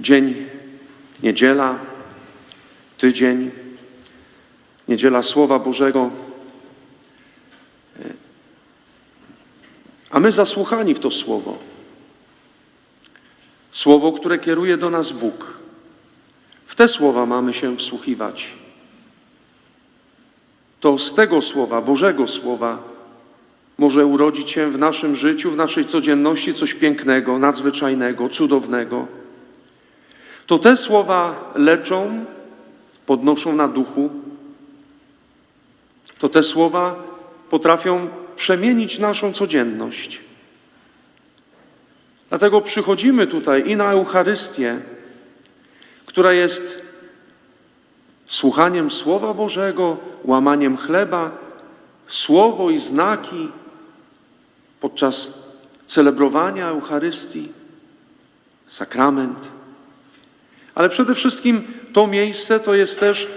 Dzień, niedziela, tydzień, niedziela Słowa Bożego. A my zasłuchani w to Słowo. Słowo, które kieruje do nas Bóg. W te słowa mamy się wsłuchiwać. To z tego Słowa, Bożego Słowa, może urodzić się w naszym życiu, w naszej codzienności coś pięknego, nadzwyczajnego, cudownego. To te słowa leczą, podnoszą na duchu. To te słowa potrafią przemienić naszą codzienność. Dlatego przychodzimy tutaj i na Eucharystię, która jest słuchaniem Słowa Bożego, łamaniem chleba, słowo i znaki podczas celebrowania Eucharystii, sakrament. Ale przede wszystkim to miejsce to jest też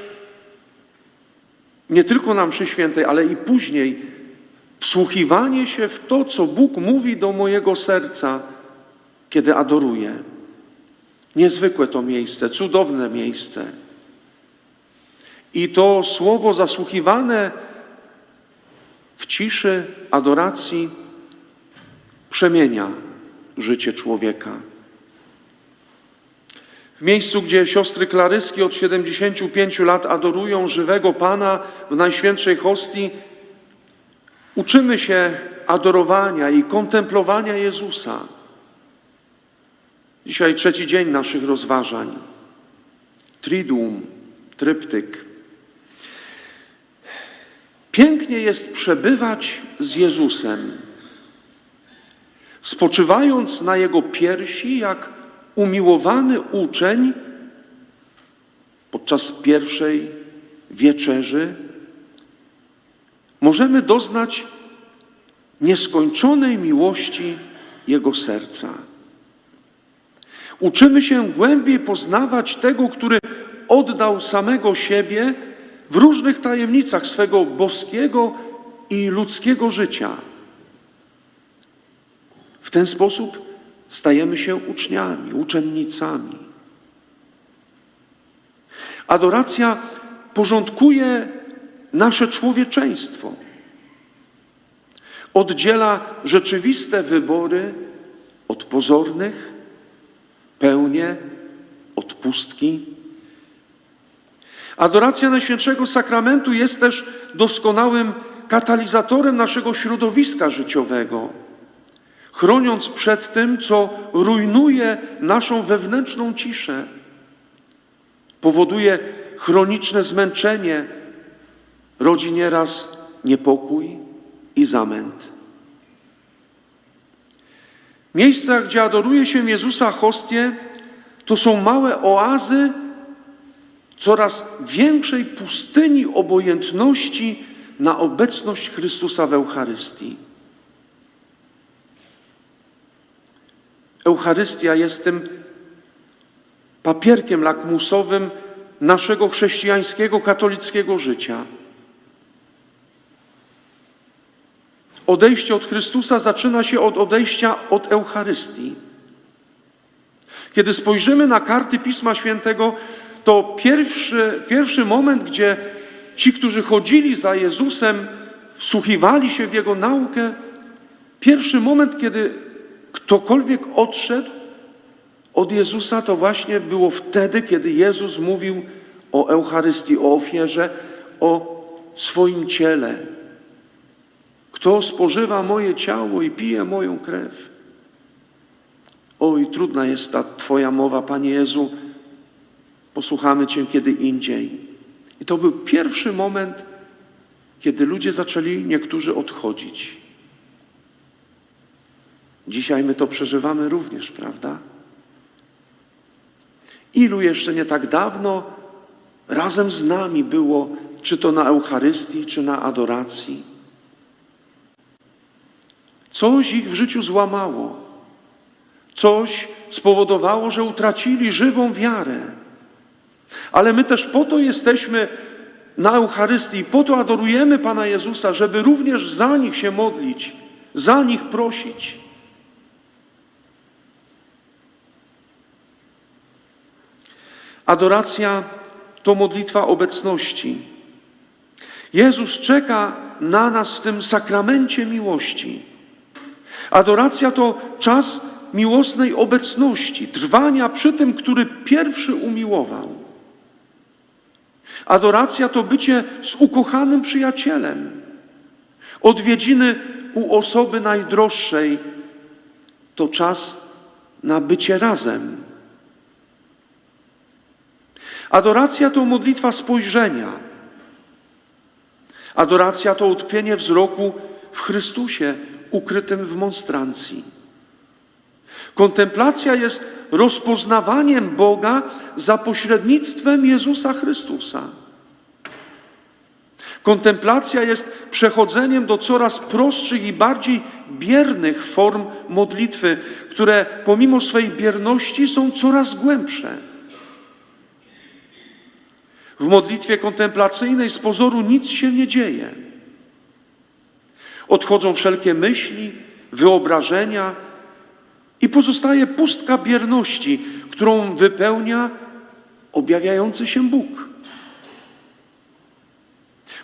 nie tylko na mszy świętej, ale i później wsłuchiwanie się w to, co Bóg mówi do mojego serca, kiedy adoruję. Niezwykłe to miejsce, cudowne miejsce. I to słowo zasłuchiwane w ciszy adoracji przemienia życie człowieka. Miejscu, gdzie siostry Klaryski od 75 lat adorują żywego Pana w Najświętszej Hostii, uczymy się adorowania i kontemplowania Jezusa. Dzisiaj trzeci dzień naszych rozważań. Triduum, tryptyk. Pięknie jest przebywać z Jezusem, spoczywając na Jego piersi, jak umiłowany uczeń podczas pierwszej wieczerzy, możemy doznać nieskończonej miłości Jego serca. Uczymy się głębiej poznawać tego, który oddał samego siebie w różnych tajemnicach swego boskiego i ludzkiego życia. W ten sposób stajemy się uczniami, uczennicami. Adoracja porządkuje nasze człowieczeństwo. Oddziela rzeczywiste wybory od pozornych, pełnię od pustki. Adoracja Najświętszego Sakramentu jest też doskonałym katalizatorem naszego środowiska życiowego, chroniąc przed tym, co rujnuje naszą wewnętrzną ciszę, powoduje chroniczne zmęczenie, rodzi nieraz niepokój i zamęt. Miejsca, gdzie adoruje się Jezusa hostie, to są małe oazy coraz większej pustyni obojętności na obecność Chrystusa w Eucharystii. Eucharystia jest tym papierkiem lakmusowym naszego chrześcijańskiego, katolickiego życia. Odejście od Chrystusa zaczyna się od odejścia od Eucharystii. Kiedy spojrzymy na karty Pisma Świętego, to pierwszy, pierwszy moment, gdzie ci, którzy chodzili za Jezusem, wsłuchiwali się w Jego naukę, pierwszy moment, kiedy ktokolwiek odszedł od Jezusa, to właśnie było wtedy, kiedy Jezus mówił o Eucharystii, o ofierze, o swoim ciele. Kto spożywa moje ciało i pije moją krew? Oj, trudna jest ta Twoja mowa, Panie Jezu. Posłuchamy Cię kiedy indziej. I to był pierwszy moment, kiedy ludzie zaczęli niektórzy odchodzić. Dzisiaj my to przeżywamy również, prawda? Ilu jeszcze nie tak dawno razem z nami było, czy to na Eucharystii, czy na adoracji? Coś ich w życiu złamało. Coś spowodowało, że utracili żywą wiarę. Ale my też po to jesteśmy na Eucharystii, po to adorujemy Pana Jezusa, żeby również za nich się modlić, za nich prosić. Adoracja to modlitwa obecności. Jezus czeka na nas w tym sakramencie miłości. Adoracja to czas miłosnej obecności, trwania przy tym, który pierwszy umiłował. Adoracja to bycie z ukochanym przyjacielem. Odwiedziny u osoby najdroższej to czas na bycie razem. Adoracja to modlitwa spojrzenia. Adoracja to utkwienie wzroku w Chrystusie ukrytym w monstrancji. Kontemplacja jest rozpoznawaniem Boga za pośrednictwem Jezusa Chrystusa. Kontemplacja jest przechodzeniem do coraz prostszych i bardziej biernych form modlitwy, które pomimo swej bierności są coraz głębsze. W modlitwie kontemplacyjnej z pozoru nic się nie dzieje. Odchodzą wszelkie myśli, wyobrażenia i pozostaje pustka bierności, którą wypełnia objawiający się Bóg.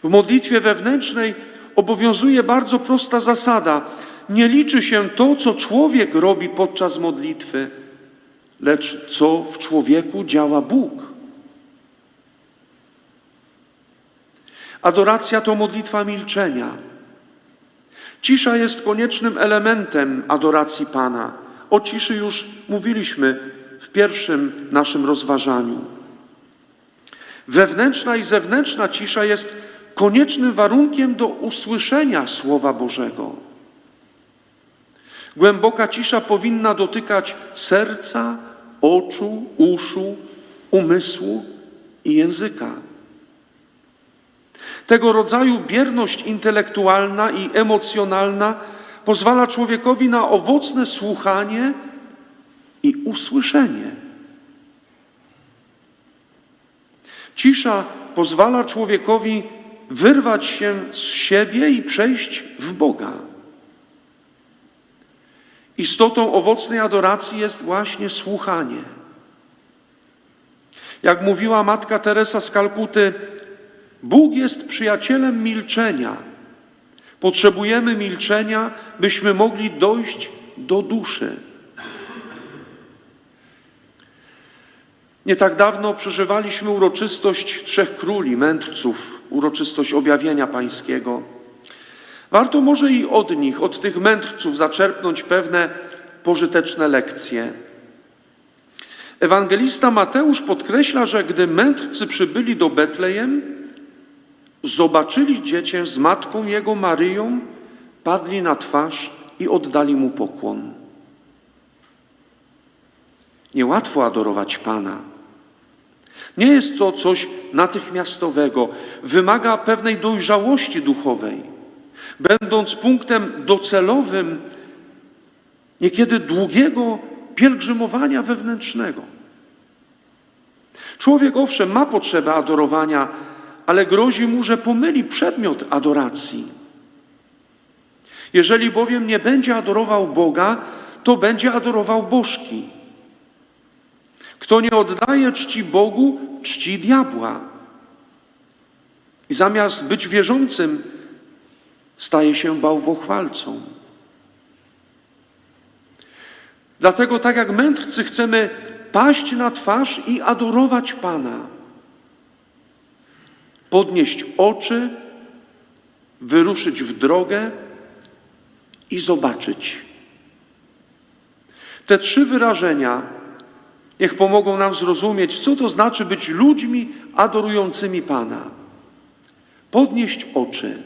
W modlitwie wewnętrznej obowiązuje bardzo prosta zasada. Nie liczy się to, co człowiek robi podczas modlitwy, lecz co w człowieku działa Bóg. Adoracja to modlitwa milczenia. Cisza jest koniecznym elementem adoracji Pana. O ciszy już mówiliśmy w pierwszym naszym rozważaniu. Wewnętrzna i zewnętrzna cisza jest koniecznym warunkiem do usłyszenia Słowa Bożego. Głęboka cisza powinna dotykać serca, oczu, uszu, umysłu i języka. Tego rodzaju bierność intelektualna i emocjonalna pozwala człowiekowi na owocne słuchanie i usłyszenie. Cisza pozwala człowiekowi wyrwać się z siebie i przejść w Boga. Istotą owocnej adoracji jest właśnie słuchanie. Jak mówiła matka Teresa z Kalkuty, Bóg jest przyjacielem milczenia. Potrzebujemy milczenia, byśmy mogli dojść do duszy. Nie tak dawno przeżywaliśmy uroczystość Trzech Króli, mędrców, uroczystość objawienia Pańskiego. Warto może i od nich, od tych mędrców, zaczerpnąć pewne pożyteczne lekcje. Ewangelista Mateusz podkreśla, że gdy mędrcy przybyli do Betlejem, zobaczyli dziecię z matką jego Maryją, padli na twarz i oddali mu pokłon. Niełatwo adorować Pana. Nie jest to coś natychmiastowego, wymaga pewnej dojrzałości duchowej, będąc punktem docelowym niekiedy długiego pielgrzymowania wewnętrznego. Człowiek owszem ma potrzebę adorowania, ale grozi mu, że pomyli przedmiot adoracji. Jeżeli bowiem nie będzie adorował Boga, to będzie adorował bożki. Kto nie oddaje czci Bogu, czci diabła. I zamiast być wierzącym, staje się bałwochwalcą. Dlatego, tak jak mędrcy, chcemy paść na twarz i adorować Pana. Podnieść oczy, wyruszyć w drogę i zobaczyć. Te trzy wyrażenia niech pomogą nam zrozumieć, co to znaczy być ludźmi adorującymi Pana. Podnieść oczy.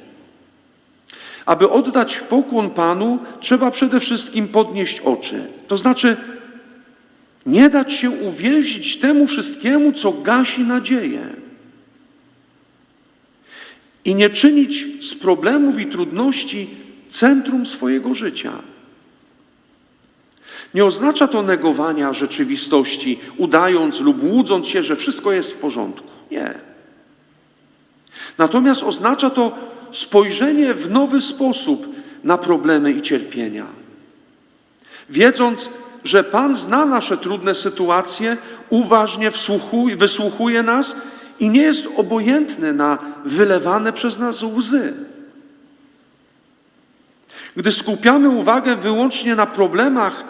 Aby oddać pokłon Panu, trzeba przede wszystkim podnieść oczy. To znaczy nie dać się uwięzić temu wszystkiemu, co gasi nadzieję. I nie czynić z problemów i trudności centrum swojego życia. Nie oznacza to negowania rzeczywistości, udając lub łudząc się, że wszystko jest w porządku. Nie. Natomiast oznacza to spojrzenie w nowy sposób na problemy i cierpienia. Wiedząc, że Pan zna nasze trudne sytuacje, uważnie wsłuchuje, wysłuchuje nas i nie jest obojętny na wylewane przez nas łzy. Gdy skupiamy uwagę wyłącznie na problemach,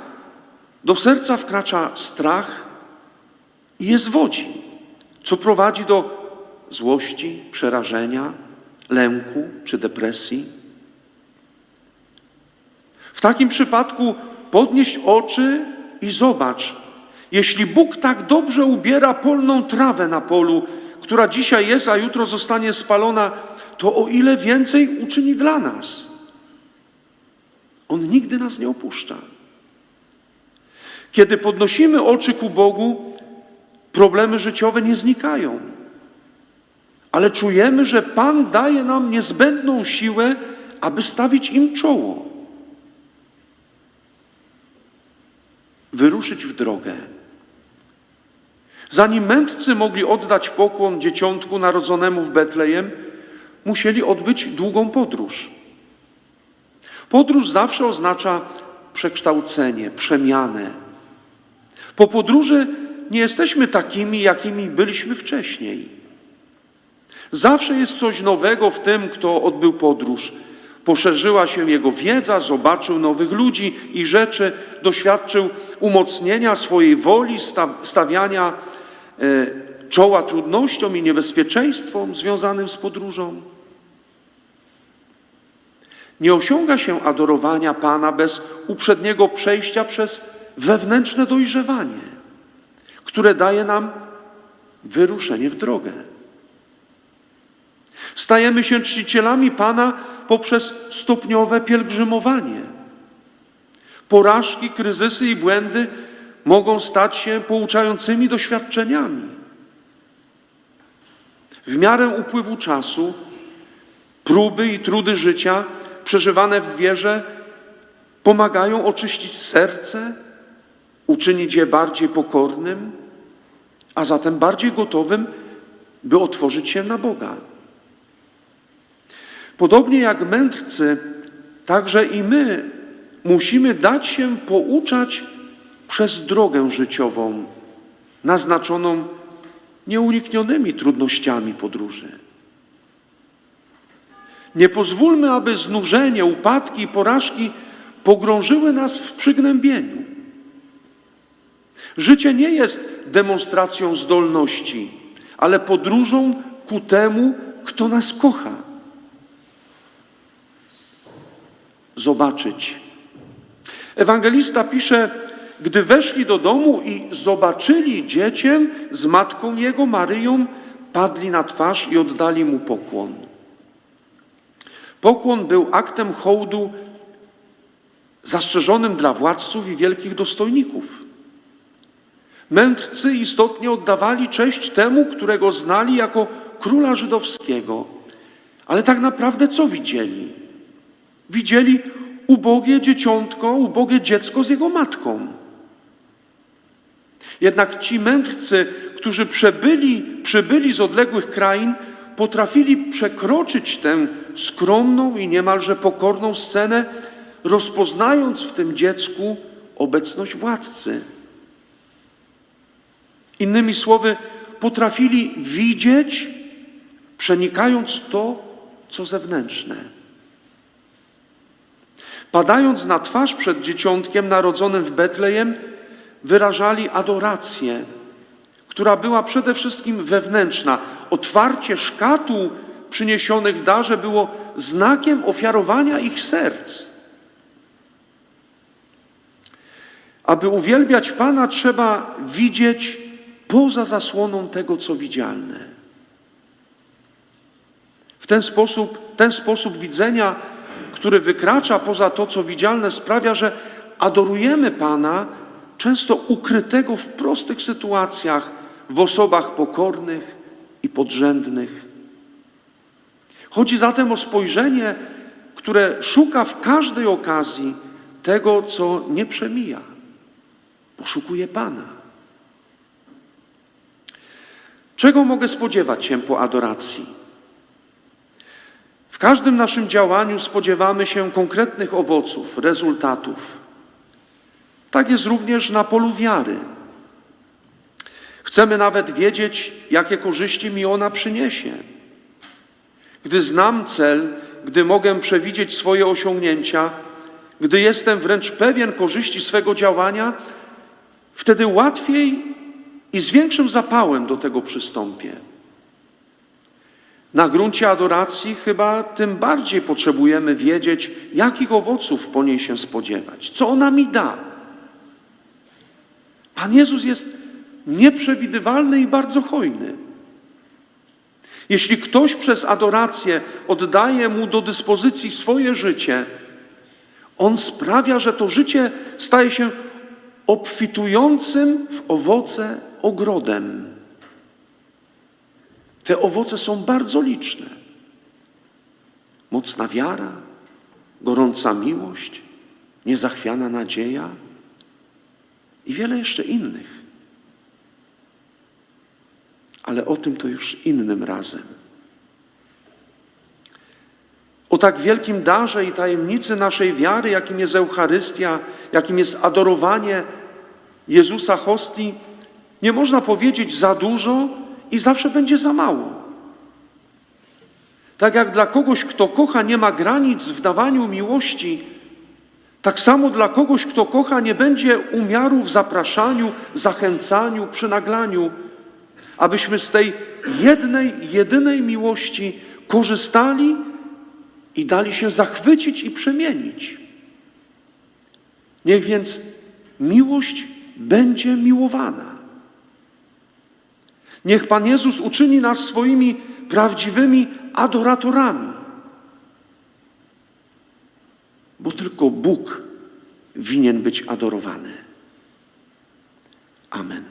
do serca wkracza strach i je zwodzi, co prowadzi do złości, przerażenia, lęku czy depresji. W takim przypadku podnieś oczy i zobacz, jeśli Bóg tak dobrze ubiera polną trawę na polu, która dzisiaj jest, a jutro zostanie spalona, to o ile więcej uczyni dla nas. On nigdy nas nie opuszcza. Kiedy podnosimy oczy ku Bogu, problemy życiowe nie znikają, ale czujemy, że Pan daje nam niezbędną siłę, aby stawić im czoło. Wyruszyć w drogę. Zanim mędrcy mogli oddać pokłon dzieciątku narodzonemu w Betlejem, musieli odbyć długą podróż. Podróż zawsze oznacza przekształcenie, przemianę. Po podróży nie jesteśmy takimi, jakimi byliśmy wcześniej. Zawsze jest coś nowego w tym, kto odbył podróż. Poszerzyła się jego wiedza, zobaczył nowych ludzi i rzeczy, doświadczył umocnienia swojej woli, sta- stawiania czoła trudnościom i niebezpieczeństwom związanym z podróżą. Nie osiąga się adorowania Pana bez uprzedniego przejścia przez wewnętrzne dojrzewanie, które daje nam wyruszenie w drogę. Stajemy się czcicielami Pana poprzez stopniowe pielgrzymowanie. Porażki, kryzysy i błędy mogą stać się pouczającymi doświadczeniami. W miarę upływu czasu, próby i trudy życia przeżywane w wierze pomagają oczyścić serce, uczynić je bardziej pokornym, a zatem bardziej gotowym, by otworzyć się na Boga. Podobnie jak mędrcy, także i my musimy dać się pouczać przez drogę życiową, naznaczoną nieuniknionymi trudnościami podróży. Nie pozwólmy, aby znużenie, upadki i porażki pogrążyły nas w przygnębieniu. Życie nie jest demonstracją zdolności, ale podróżą ku temu, kto nas kocha. Zobaczyć. Ewangelista pisze, gdy weszli do domu i zobaczyli dziecię z matką jego, Maryją, padli na twarz i oddali mu pokłon. Pokłon był aktem hołdu zastrzeżonym dla władców i wielkich dostojników. Mędrcy istotnie oddawali cześć temu, którego znali jako króla żydowskiego. Ale tak naprawdę co widzieli? Widzieli ubogie dzieciątko, ubogie dziecko z jego matką. Jednak ci mędrcy, którzy przebyli, przybyli z odległych krain, potrafili przekroczyć tę skromną i niemalże pokorną scenę, rozpoznając w tym dziecku obecność władcy. Innymi słowy, potrafili widzieć, przenikając to, co zewnętrzne. Padając na twarz przed dzieciątkiem narodzonym w Betlejem, wyrażali adorację, która była przede wszystkim wewnętrzna. Otwarcie szkatuł przyniesionych w darze było znakiem ofiarowania ich serc. Aby uwielbiać Pana, trzeba widzieć poza zasłoną tego, co widzialne. W ten sposób, ten sposób widzenia, który wykracza poza to, co widzialne, sprawia, że adorujemy Pana, często ukrytego w prostych sytuacjach, w osobach pokornych i podrzędnych. Chodzi zatem o spojrzenie, które szuka w każdej okazji tego, co nie przemija. Poszukuje Pana. Czego mogę spodziewać się po adoracji? W każdym naszym działaniu spodziewamy się konkretnych owoców, rezultatów. Tak jest również na polu wiary. Chcemy nawet wiedzieć, jakie korzyści mi ona przyniesie. Gdy znam cel, gdy mogę przewidzieć swoje osiągnięcia, gdy jestem wręcz pewien korzyści swego działania, wtedy łatwiej i z większym zapałem do tego przystąpię. Na gruncie adoracji chyba tym bardziej potrzebujemy wiedzieć, jakich owoców po niej się spodziewać, co ona mi da. Pan Jezus jest nieprzewidywalny i bardzo hojny. Jeśli ktoś przez adorację oddaje mu do dyspozycji swoje życie, on sprawia, że to życie staje się obfitującym w owoce ogrodem. Te owoce są bardzo liczne. Mocna wiara, gorąca miłość, niezachwiana nadzieja i wiele jeszcze innych. Ale o tym to już innym razem. O tak wielkim darze i tajemnicy naszej wiary, jakim jest Eucharystia, jakim jest adorowanie Jezusa hostii, nie można powiedzieć za dużo i zawsze będzie za mało. Tak jak dla kogoś, kto kocha, nie ma granic w dawaniu miłości, tak samo dla kogoś, kto kocha, nie będzie umiaru w zapraszaniu, zachęcaniu, przynaglaniu, abyśmy z tej jednej, jedynej miłości korzystali i dali się zachwycić i przemienić. Niech więc miłość będzie miłowana. Niech Pan Jezus uczyni nas swoimi prawdziwymi adoratorami, bo tylko Bóg winien być adorowany. Amen.